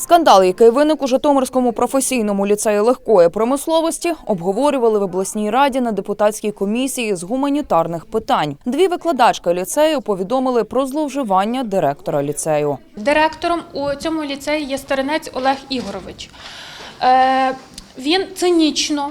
Скандал, який виник у Житомирському професійному ліцеї легкої промисловості, обговорювали в обласній раді на депутатській комісії з гуманітарних питань. Дві викладачки ліцею повідомили про зловживання директора ліцею. Директором у цьому ліцеї є старинець Олег Ігорович. Е, він цинічно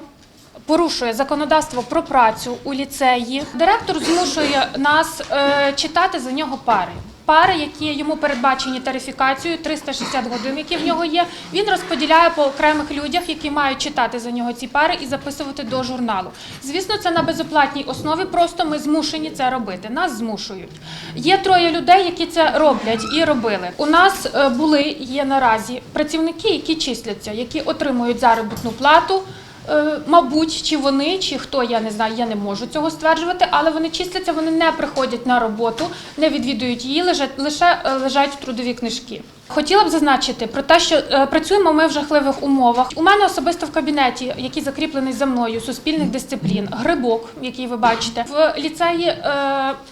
порушує законодавство про працю у ліцеї. Директор змушує нас е, читати за нього пари. Пари, які йому передбачені тарифікацією, 360 годин, які в нього є, він розподіляє по окремих людях, які мають читати за нього ці пари і записувати до журналу. Звісно, це на безоплатній основі. Просто ми змушені це робити. Нас змушують. Є троє людей, які це роблять і робили. У нас е, були є наразі працівники, які числяться, які отримують заробітну плату. Е, Мабуть, чи вони, чи хто, я не знаю, я не можу цього стверджувати, але вони числяться, вони не приходять на роботу, не відвідують її, лежать, лише е, лежать трудові книжки. Хотіла б зазначити про те, що е, працюємо ми в жахливих умовах. У мене особисто в кабінеті, який закріплений за мною, суспільних дисциплін, грибок, який ви бачите. В ліцеї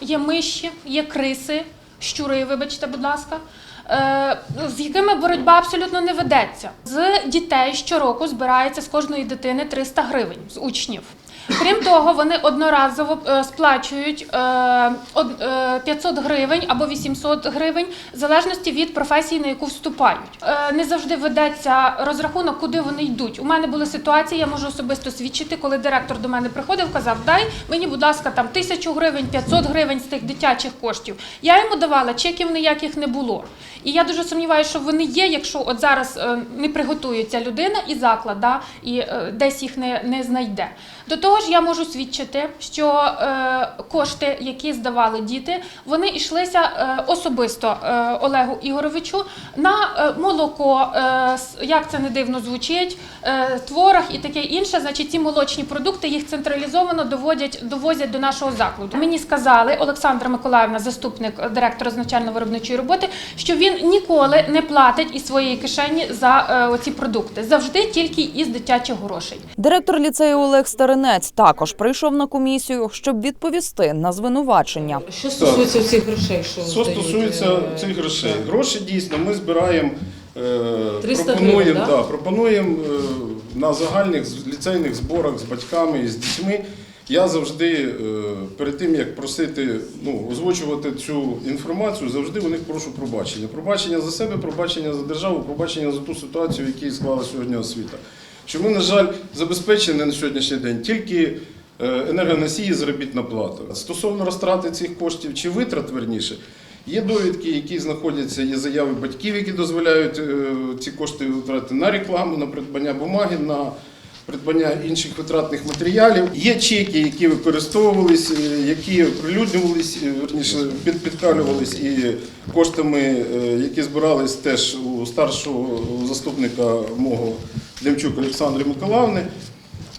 є миші, є криси, щури, вибачте, будь ласка. Е, З якими боротьба абсолютно не ведеться. З дітей щороку збирається з кожної дитини 300 гривень з учнів. Крім того, вони одноразово е, сплачують е, од- е, 500 гривень або 800 гривень, в залежності від професії, на яку вступають. Е, Не завжди ведеться розрахунок, куди вони йдуть. У мене були ситуації, я можу особисто свідчити, коли директор до мене приходив, казав: Дай мені, будь ласка, там тисячу гривень, 500 гривень з тих дитячих коштів. Я йому давала, чеків ніяких не було. І я дуже сумніваюся, що вони є, якщо от зараз е, не приготується людина і заклад, да, і е, десь їх не, не знайде. До того ж, я можу свідчити, що е, кошти, які здавали діти, вони йшлися е, особисто е, Олегу Ігоровичу на молоко, як це не дивно звучить, творог і таке інше. Значить, ці молочні продукти їх централізовано доводять, довозять до нашого закладу. Мені сказали Олександра Миколаївна, заступник директора з навчально-виробничої роботи, що він ніколи не платить із своєї кишені за оці продукти, завжди тільки із дитячих грошей. Директор ліцею Олег Старинець також прийшов на комісію, щоб відповісти на звинувачення. Що стосується цих грошей, що Що стосується е, цих грошей, гроші дійсно ми збираємо, е, 300 пропонуємо, гривень, да? да, пропонуємо е, на загальних ліцейних зборах з батьками і з дітьми. Я завжди е, перед тим як просити, ну озвучувати цю інформацію, завжди у них прошу пробачення. Пробачення за себе, пробачення за державу, пробачення за ту ситуацію, в якій склала сьогодні освіта. Що ми, на жаль, забезпечені на сьогоднішній день тільки е, енергоносії заробітна плата. Стосовно розтрати цих коштів чи витрат, верніше, є довідки, які знаходяться, є заяви батьків, які дозволяють е, ці кошти витратити на рекламу, на придбання бумаги, на придбання інших витратних матеріалів. Є чеки, які використовувались, е, які оприлюднювались, е, верніше під, підкалювались і коштами, е, які збирались теж у старшого заступника мого Демчук Олександра Миколаївни.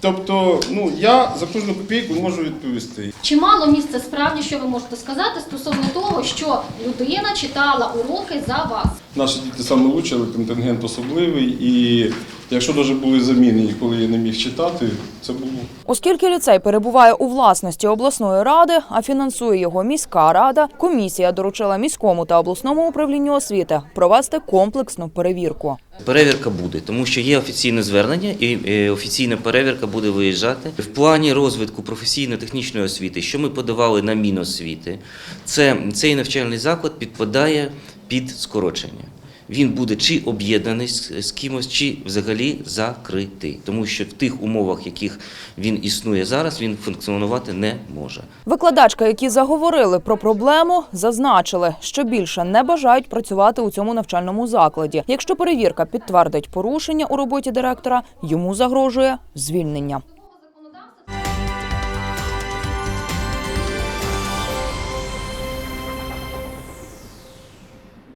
Тобто, ну я за кожну копійку можу відповісти. Чимало місце справді, що ви можете сказати стосовно того, що людина читала уроки за вас. Наші діти саме але контингент особливий. І якщо навіть були заміни, і коли я не міг читати, це було. Оскільки ліцей перебуває у власності обласної ради, а фінансує його міська рада, комісія доручила міському та обласному управлінню освіти провести комплексну перевірку. Перевірка буде, тому що є офіційне звернення, і е, офіційна перевірка буде виїжджати. В плані розвитку професійно-технічної освіти, що ми подавали на Міносвіти, це цей навчальний заклад підпадає під скорочення. Він буде чи об'єднаний з, кимось, чи взагалі закритий, тому що в тих умовах, в яких він існує зараз, він функціонувати не може. Викладачки, які заговорили про проблему, зазначили, що більше не бажають працювати у цьому навчальному закладі. Якщо перевірка підтвердить порушення у роботі директора, йому загрожує звільнення.